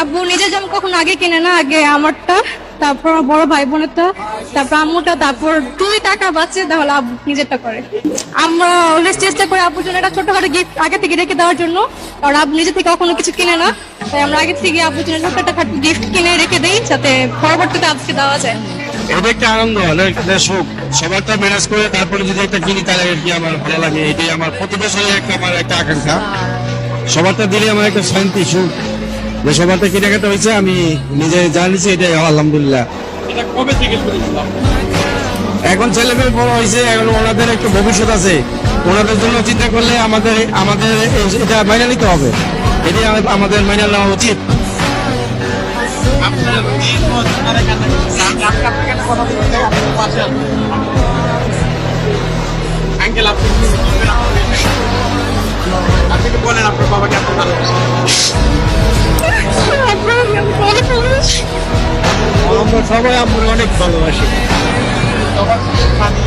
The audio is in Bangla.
আব্বু নিজে যেমন কখনো আগে কিনে না, আগে আমারটা, তারপর বড় ভাই বোনেরটা তারপর আম্মুটা, তারপর দুই টাকা বাঁচে তাহলে আব্বু নিজেরটা করে। আমরা অলওয়েজ চেষ্টা করি আব্বুর জন্য একটা ছোটখাটো গিফট আগে থেকে রেখে দেওয়ার জন্য, কারণ আব্বু নিজে থেকে কখনো কিছু কিনে না। তাই আমরা আগে থেকে আব্বুর জন্য ছোট একটা গিফট কিনে রেখে দিই, যাতে পরবর্তীতে আজকে দেওয়া যায়। এটা একটা আনন্দ একটা সুখ। সবারটা ম্যানেজ করে তারপরে যদি একটা কিনি, তাহলে কি আমার ভালো লাগে। এটাই আমার প্রতি বছরে একটা, আমার একটা আকাঙ্ক্ষা। সবারটা দিলে আমার একটা শান্তি, সুখ। যে সবারটা কেনাকাটা হয়েছে আমি নিজে জানিছি এটাই আলহামদুলিল্লাহ। এটা কবে থেকে এখন ছেলে মেয়ে বড় হয়েছে এখন ওনাদের একটা ভবিষ্যৎ আছে। ওনাদের জন্য চিন্তা করলে আমাদের আমাদের এটা মেনে নিতে হবে। এটাই আমাদের মেনে নেওয়া উচিত। আঙ্কেল আপনি আপনি কি বলেন আপনার বাবাকে আপনি ভালোবাসেন আমরা সবাই আমরা অনেক ভালোবাসি। মানে